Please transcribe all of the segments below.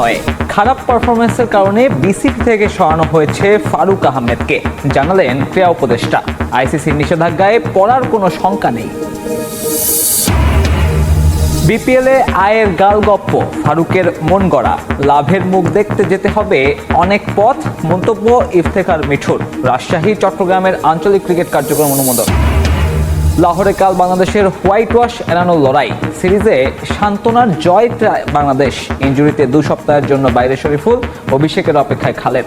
নয় খারাপ পারফরমেন্সের কারণে বিসিবি থেকে সরানো হয়েছে ফারুক আহমেদকে। জানালেন ক্রীড়া উপদেষ্টা। আইসিসির নিষেধাজ্ঞায় পড়ার কোনো শঙ্কা নেই। বিপিএলে আয়ের গাল গপ্প, ফারুকের মন গড়া। লাভের মুখ দেখতে যেতে হবে অনেক পথ, মন্তব্য ইফতেখার মিঠুর। রাজশাহী, চট্টগ্রামের আঞ্চলিক ক্রিকেট কার্যক্রম অনুমোদন। লাহোরে কাল বাংলাদেশের হোয়াইট ওয়াশ এড়ানোর লড়াই। সিরিজে সান্ত্বনার জয় বাংলাদেশ। ইঞ্জুরিতে দু সপ্তাহের জন্য বাইরে শরীফুল, অভিষেকের অপেক্ষায় খালেদ।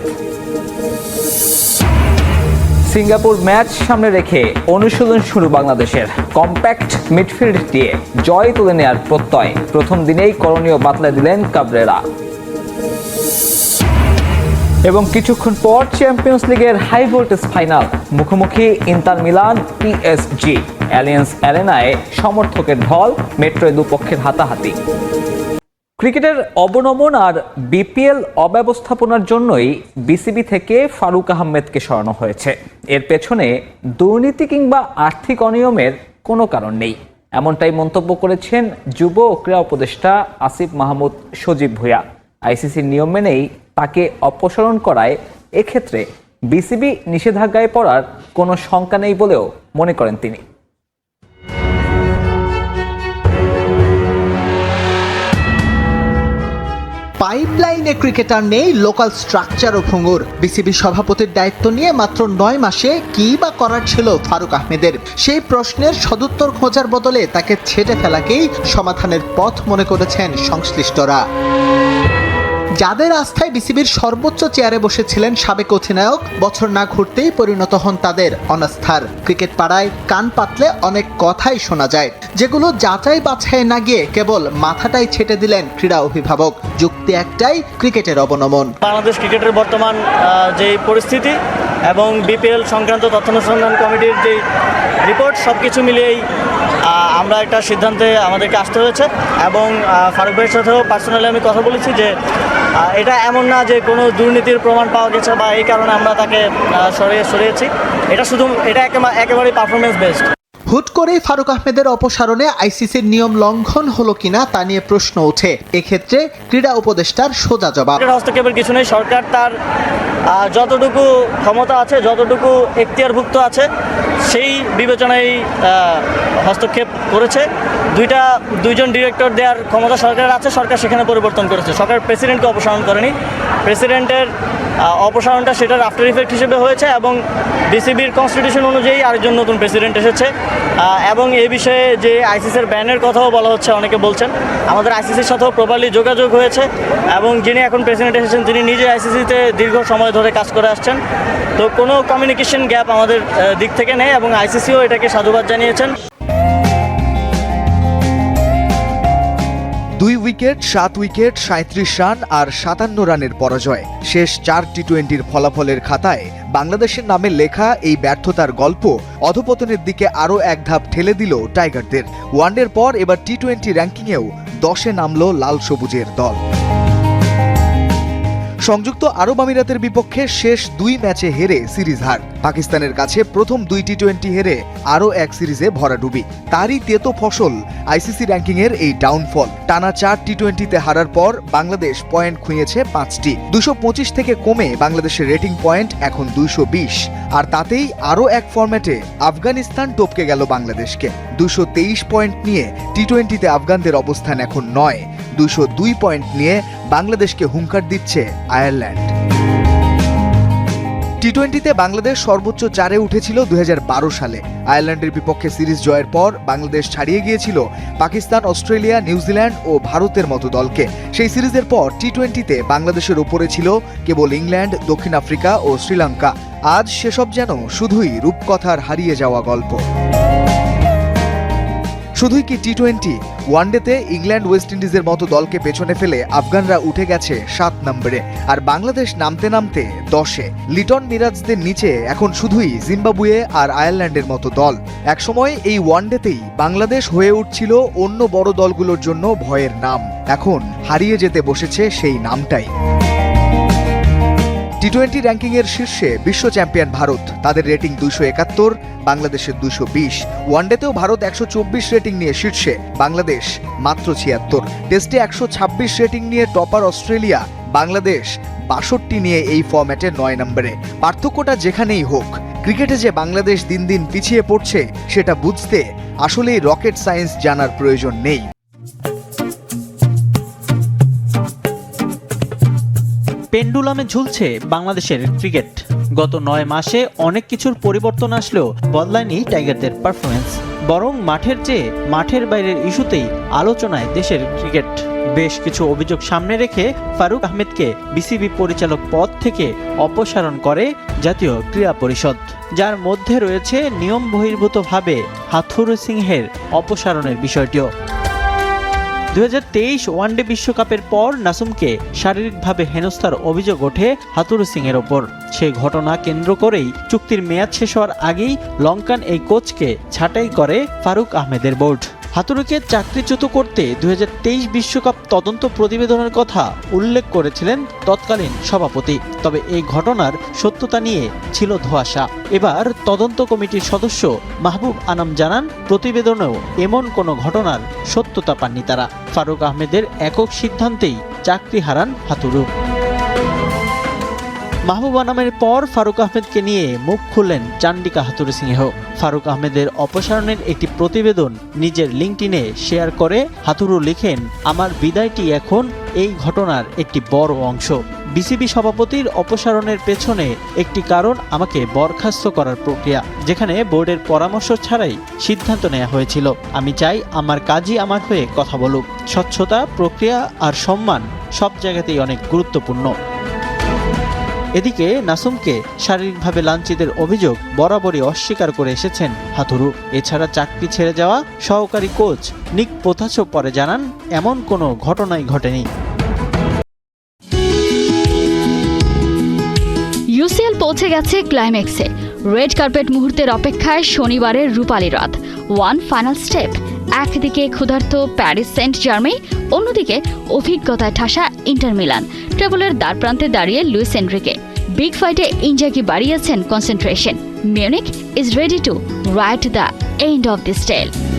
সিঙ্গাপুর ম্যাচ সামনে রেখে অনুশীলন শুরু বাংলাদেশের। কম্প্যাক্ট মিডফিল্ড দিয়ে জয় তুলে নেয়ার প্রত্যয়। প্রথম দিনেই করণীয় বাতলে দিলেন কাবরেরা। এবং কিছুক্ষণ পর চ্যাম্পিয়ন্স লিগের হাই ভোল্টেজ ফাইনাল মুখোমুখি ইন্টার মিলান পিএসজি অ্যালিয়েন্স অ্যারেনায় সমর্থকের ঢল, মেট্রোয় দুপক্ষের হাতাহাতি। ক্রিকেটের অবনমন আর বিপিএল অব্যবস্থাপনার জন্যই বিসিবি থেকে ফারুক আহমেদকে সরানো হয়েছে। এর পেছনে দুর্নীতি কিংবা আর্থিক অনিয়মের কোনো কারণ নেই। এমনটাই মন্তব্য করেছেন যুব ক্রীড়া উপদেষ্টা আসিফ মাহমুদ সজীব ভুঁইয়া। আইসিসির নিয়ম মেনেই তাকে অপসারণ করায়, এক্ষেত্রে বিসিবি নিষেধাজ্ঞায় পড়ার কোনো শঙ্কা নেই বলেও মনে করেন তিনি। পাইপলাইনে ক্রিকেটার নেই লোকাল স্ট্রাকচার ও ভঙ্গুর। বিসিবি সভাপতির দায়িত্ব নিয়ে মাত্র নয় মাসে কি বা করার ছিল ফারুক আহমেদের? সেই প্রশ্নের সদুত্তর খোঁজার বদলে তাকে ছেটে ফেলাকেই সমাধানের পথ মনে করেছেন সংশ্লিষ্টরা। যাদের আস্থায় বিসিবির সর্বোচ্চ চেয়ারে বসেছিলেন সাবেক অধিনায়ক, বছর না ঘুরতেই পরিণত হন তাদের অনাস্থার। ক্রিকেট পাড়ায় কান পাতলে অনেক কথাই শোনা যায়, যেগুলো যাচাই বাছাই না গিয়ে কেবল মাথাটাই ছেটে দিলেন ক্রীড়া অভিভাবক। যুক্তি একটাই, ক্রিকেটের অবনমন। বাংলাদেশ ক্রিকেটের বর্তমান যে পরিস্থিতি এবং বিপিএল সংক্রান্ত তথ্যানুসন্ধান কমিটির যে রিপোর্ট সব কিছু মিলিয়েই আমরা একটা সিদ্ধান্তে আমাদেরকে আসতে হয়েছে এবং ফারুক ভাইয়ের সাথেও পার্সোনালি আমি কথা বলেছি যে এটা এমন না যে কোনো দুর্নীতির প্রমাণ পাওয়া গেছে বা এই কারণে আমরা তাকে সরিয়ে সরিয়েছি। এটা শুধু এটা একেবারে একেবারেই পারফরমেন্স বেসড হুট করেই ফারুক আহমেদের অপসারণে আইসিসির নিয়ম লঙ্ঘন হলো কিনা তা নিয়ে প্রশ্ন ওঠে। এক্ষেত্রে ক্রীড়া উপদেষ্টার সোজা জবাব। হস্তক্ষেপের কিছু নেই। সরকার তার যতটুকু ক্ষমতা আছে যতটুকু এখতিয়ারভুক্ত আছে সেই বিবেচনায় হস্তক্ষেপ করেছে। দুইটা, দুইজন ডিরেক্টর দেওয়ার ক্ষমতা সরকারের আছে, সরকার সেখানে পরিবর্তন করেছে। সরকার প্রেসিডেন্টকে অপসারণ করেনি। প্রেসিডেন্টের অপসারণটা সেটার আফটার ইফেক্ট হিসেবে হয়েছে এবং বিসিবির কনস্টিটিউশন অনুযায়ী আরেকজন নতুন প্রেসিডেন্ট এসেছে। এবং এ বিষয়ে যে আইসিসির ব্যানের কথাও বলা হচ্ছে, অনেকে বলছেন। আমাদের আইসিসির সাথেও প্রপারলি যোগাযোগ হয়েছে এবং যিনি এখন প্রেসিডেন্ট এসেছেন, তিনি নিজে আইসিসিতে দীর্ঘ সময় ধরে কাজ করে আসছেন। তো কোনো কমিউনিকেশন গ্যাপ আমাদের দিক থেকে নেই এবং আইসিসিও এটাকে সাধুবাদ জানিয়েছেন। দুই উইকেট, সাত উইকেট সাঁত্রিশ রান আর সাতান্ন রানের পরাজয়। শেষ চার টি টোয়েন্টির ফলাফলের খাতায় বাংলাদেশের নামে লেখা এই ব্যর্থতার গল্প অধপতনের দিকে আরও এক ধাপ ঠেলে দিল টাইগারদের। ওয়ানডের পর এবার টি টোয়েন্টি র্যাঙ্কিংয়েও দশে নামল লাল সবুজের দল। সংযুক্ত আরব আমিরাতের বিপক্ষে শেষ দুই ম্যাচে হেরে সিরিজ হার। পাকিস্তানের কাছে প্রথম দুই টি টোয়েন্টি হেরে আরও এক সিরিজে ভরাডুবি তারই তেতো ফসল আইসিসি র্যাঙ্কিংয়ের এই ডাউনফল। টানা চার টি টোয়েন্টিতে হারার পর বাংলাদেশ পয়েন্ট খুঁয়েছে পাঁচটি। দুশো পঁচিশ থেকে কমে বাংলাদেশের রেটিং পয়েন্ট এখন দুইশো বিশ। আর তাতেই আরও এক ফরম্যাটে আফগানিস্তান টপকে গেল বাংলাদেশকে। দুশো তেইশ পয়েন্ট নিয়ে টি টোয়েন্টিতে আফগানদের অবস্থান এখন নয়। দুশো দুই পয়েন্ট নিয়ে বাংলাদেশকে হুঙ্কার দিচ্ছে আয়ারল্যান্ড। টি টোয়েন্টিতে বাংলাদেশ সর্বোচ্চ চারে উঠেছিল দু হাজার বারো সালে। আয়ারল্যান্ডের বিপক্ষে সিরিজ জয়ের পর বাংলাদেশ ছাড়িয়ে গিয়েছিল পাকিস্তান, অস্ট্রেলিয়া, নিউজিল্যান্ড ও ভারতের মতো দলকে। সেই সিরিজের পর টি টোয়েন্টিতে বাংলাদেশের ওপরে ছিল কেবল ইংল্যান্ড, দক্ষিণ আফ্রিকা ও শ্রীলঙ্কা। আজ সেসব যেন শুধুই রূপকথার হারিয়ে যাওয়া গল্প। শুধুই কি টি টোয়েন্টি ওয়ানডেতে ইংল্যান্ড ওয়েস্ট ইন্ডিজের মতো দলকে পেছনে ফেলে আফগানরা উঠে গেছে সাত নম্বরে, আর বাংলাদেশ নামতে নামতে দশে। লিটন মিরাজদের নিচে এখন শুধুই জিম্বাবুয়ে আর আয়ারল্যান্ডের মতো দল। একসময় এই ওয়ানডেতেই বাংলাদেশ হয়ে উঠছিল অন্য বড় দলগুলোর জন্য টি টি টোয়েন্টি র্যাঙ্কিংয়ের শীর্ষে বিশ্ব চ্যাম্পিয়ন ভারত। তাদের রেটিং দুইশো একাত্তর, বাংলাদেশের দুইশো বিশ। ওয়ানডেতেও ভারত একশো চব্বিশ রেটিং নিয়ে শীর্ষে, বাংলাদেশ মাত্র ছিয়াত্তর। টেস্টে একশো ছাব্বিশ রেটিং নিয়ে টপার অস্ট্রেলিয়া, বাংলাদেশ বাষট্টি নিয়ে এই ফরম্যাটে নয় নম্বরে। পার্থক্যটা যেখানেই হোক, ক্রিকেটে যে বাংলাদেশ দিন দিন পিছিয়ে পড়ছে, সেটা বুঝতে আসলেই রকেট সায়েন্স জানার প্রয়োজন নেই। পেন্ডুলামে ঝুলছে বাংলাদেশের ক্রিকেট। গত নয় মাসে অনেক কিছুর পরিবর্তন আসলেও বদলায়নি টাইগারদের পারফরমেন্স বরং মাঠের চেয়ে মাঠের বাইরের ইস্যুতেই আলোচনায় দেশের ক্রিকেট। বেশ কিছু অভিযোগ সামনে রেখে ফারুক আহমেদকে বিসিবি পরিচালক পদ থেকে অপসারণ করে জাতীয় ক্রীড়া পরিষদ। যার মধ্যে রয়েছে নিয়ম বহির্ভূতভাবে হাথুর সিংহের অপসারণের বিষয়টিও। দু হাজার তেইশ ওয়ানডে বিশ্বকাপের পর নাসুমকে শারীরিকভাবে হেনস্থার অভিযোগ ওঠে হাতুরু সিং এর ওপর। সে ঘটনা কেন্দ্র করেই চুক্তির মেয়াদ শেষ হওয়ার আগেই লঙ্কান এই কোচকে ছাঁটাই করে ফারুক আহমেদের বোর্ড। হাতুরুকে চাকরিচ্যুত করতে দুই বিশ্বকাপ তদন্ত প্রতিবেদনের কথা উল্লেখ করেছিলেন তৎকালীন সভাপতি। তবে এই ঘটনার সত্যতা নিয়ে ছিল ধোঁয়াশা। এবার তদন্ত কমিটির সদস্য মাহবুব আনাম জানান, প্রতিবেদনেও এমন কোনো ঘটনার সত্যতা পাননি তারা। ফারুক আহমেদের একক সিদ্ধান্তেই চাকরি হারান হাতুরু মাহবুব আনামের পর ফারুক আহমেদকে নিয়ে মুখ খুললেন চান্ডিকা হাতুরু সিংহ। ফারুক আহমেদের অপসারণের একটি প্রতিবেদন নিজের লিঙ্কটিনে শেয়ার করে হাতুরু লিখেন, আমার বিদায়টি এখন এই ঘটনার একটি বড় অংশ। বিসিবি সভাপতির অপসারণের পেছনে একটি কারণ আমাকে বরখাস্ত করার প্রক্রিয়া, যেখানে বোর্ডের পরামর্শ ছাড়াই সিদ্ধান্ত নেওয়া হয়েছিল। আমি চাই আমার কাজই আমার হয়ে কথা বলুক। স্বচ্ছতা, প্রক্রিয়া আর সম্মান সব জায়গাতেই অনেক গুরুত্বপূর্ণ। এদিকে নাসুমকে শারীরিকভাবে লাঞ্ছিতের অভিযোগ বরাবরই অস্বীকার করে এসেছেন হাতুরু। এছাড়া চাকরি ছেড়ে যাওয়া সহকারী কোচ নিক পোথাছো পরে জানান, এমন কোনো ঘটনাই ঘটেনি। ইউসিএল পৌঁছে গেছে ক্লাইম্যাক্সে রেড কার্পেট মুহূর্তের অপেক্ষায় শনিবারের রূপালী রাত ওয়ান ফাইনাল স্টেপ একদিকে ক্ষুধার্ত প্যারিস সেন্ট জার্মেই অন্যদিকে অভিজ্ঞতায় ঠাসা ইন্টার মিলান। ট্রেবলের দ্বার প্রান্তে দাঁড়িয়ে লুইস এনরিকে। বিগ ফাইটে ইঞ্জাকি বাড়িয়েছেন concentration? Munich is ready to write the end of this tale.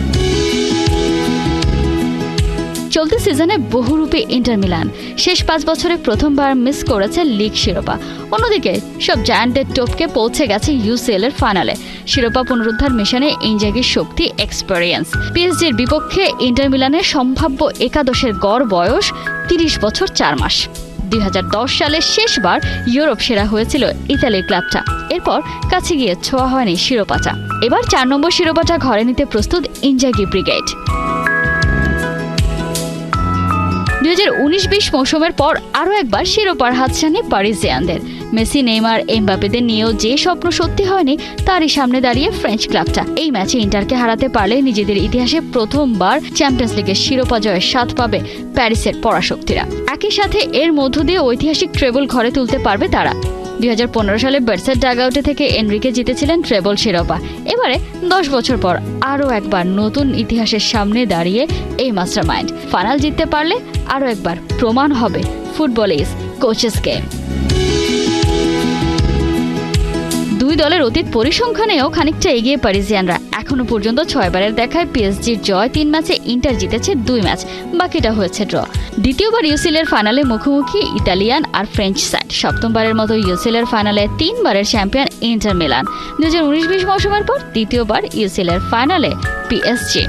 চলতি সিজনে বহুরূপী ইন্টার মিলান। শেষ পাঁচ বছরে প্রথমবার মিস করেছে লিগ শিরোপা। অন্যদিকে, সব জায়ান্টের টোপকে পৌঁছে গেছে ইউসিএল এর ফাইনালে। শিরোপা পুনরুদ্ধার মিশনে ইনজাগির শক্তি এক্সপেরিয়েন্স পিএসজির বিপক্ষে ইন্টার মিলানের সম্ভাব্য একাদশের গড় বয়স তিরিশ বছর চার মাস। দুই সালে শেষবার ইউরোপ সেরা হয়েছিল ইতালির ক্লাবটা। এরপর কাছে গিয়ে ছোঁয়া হয়নি শিরোপাটা। এবার চার নম্বর শিরোপাটা ঘরে নিতে প্রস্তুত ইনজাগি ব্রিগেড। দুই হাজার উনিশ বিশ মৌসুমের পর আরও একবার শিরোপার হাতছানি প্যারিসিয়ানদের মেসি, নেইমার এমবাপেদের নিয়েও যে স্বপ্ন সত্যি হয়নি, তারই সামনে দাঁড়িয়ে ফ্রেঞ্চ ক্লাবটা। এই ম্যাচে ইন্টারকে হারাতে পারলে নিজেদের ইতিহাসে প্রথমবার চ্যাম্পিয়ন্স লিগের শিরোপা জয়ের স্বাদ পাবে প্যারিসের পরাশক্তিরা। একই সাথে এর মধ্য দিয়ে ঐতিহাসিক ট্রেবল ঘরে তুলতে পারবে তারা। দুই হাজার পনেরো সালে বার্সার ডাগআউটে থেকে এনরিকে জিতেছিলেন ট্রেবল শিরোপা। এবারে দশ বছর পর আরও একবার নতুন ইতিহাসের সামনে দাঁড়িয়ে এই মাস্টার মাইন্ড ফাইনাল জিততে পারলে আরও একবার প্রমাণ হবে ফুটবল ইজ কোচেস গেম দুই দলের অতীত পরিসংখ্যানেও খানিকটা এগিয়ে প্যারিজিয়ানরা এখনও পর্যন্ত ছয়বারের দেখায় পিএসজির জয়, তিন ম্যাচে ইন্টার জিতেছে দুই ম্যাচ, বাকিটা হয়েছে ড্র। দ্বিতীয়বার ইউসিলের ফাইনালে মুখোমুখি ইতালিয়ান আর ফ্রেঞ্চ সাইড। সপ্তমবারের মতো ইউসিলের ফাইনালে তিনবারের চ্যাম্পিয়ন ইন্টার মিলান। দু হাজার উনিশ বিশ মৌসুমের পর দ্বিতীয়বার ইউসিলের ফাইনালে পিএসজি।